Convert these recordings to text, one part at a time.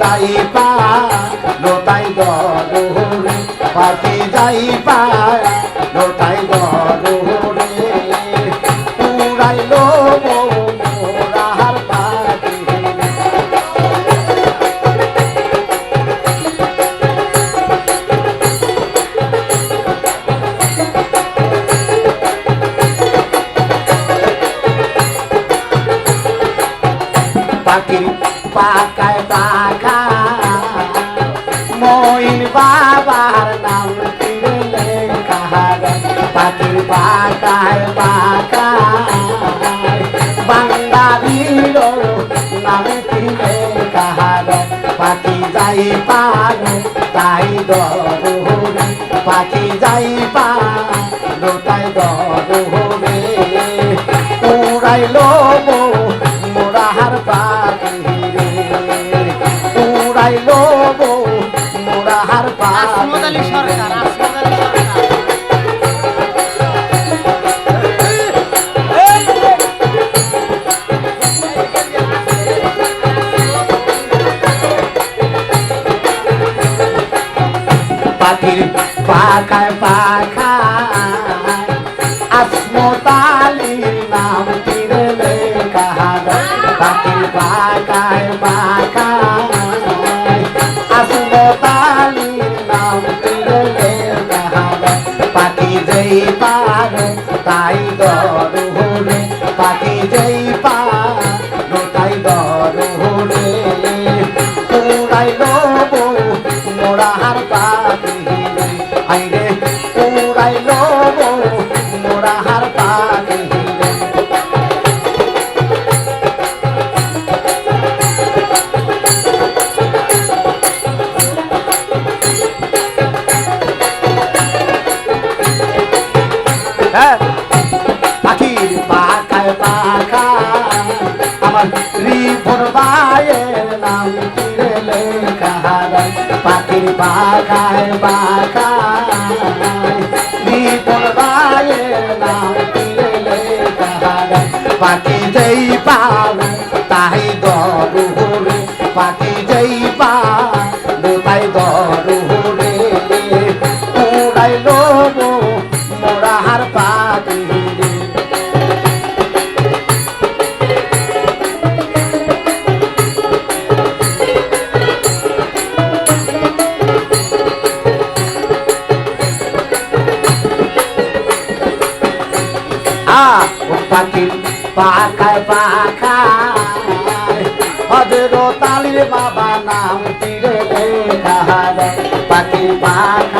যাই পা লোটাই গরুরে পাখি যাই পা পাখির পাকায় পাখা মইন বাবার নাম পাখির পাকায় পাখা বান্দারিল নামে তিরলে কাহার? পাখি যাই পার তাই দরুরে পাখি যাই পার তাই দরুরে উড়াইলো আলী সরকার আলী সরকার। পাখির পাখায় পাখায় আসমতালির নাম তিরলে কাহার? পাখির পাখায় পার তাই দর হলে, পাখি যেই পার তাই দর হলে। মোড়াই দরুরে মোড়া হার পাখি আইরে হ্যাঁ। পাখির পাখায় পাখায় আমার রিপোর বায়ের নাম তিরলে কাহার পাখির পাখায় পাখায় রিপোর বায়ের নাম তিরলে কাহার পাখি যেই পার তাই দরুরে পাখি পাখির পাখায় পাখায় হজর তালির বাবা নাম তীরে লেখার পাখির পাখায়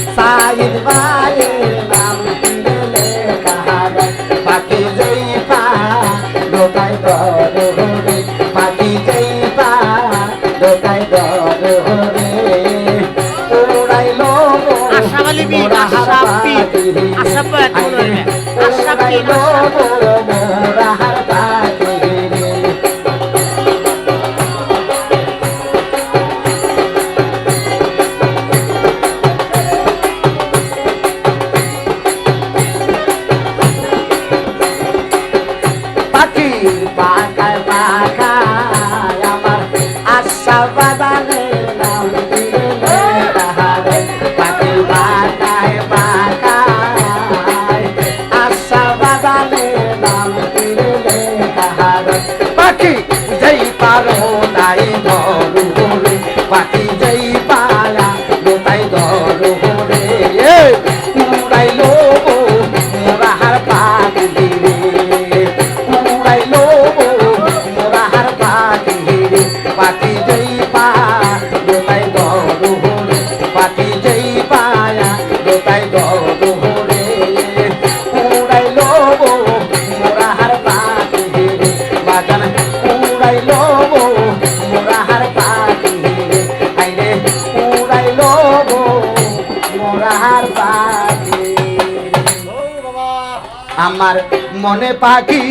আমার সাইদ মায়ের নাম দিলে কাহার? う。আমার মনে পাখি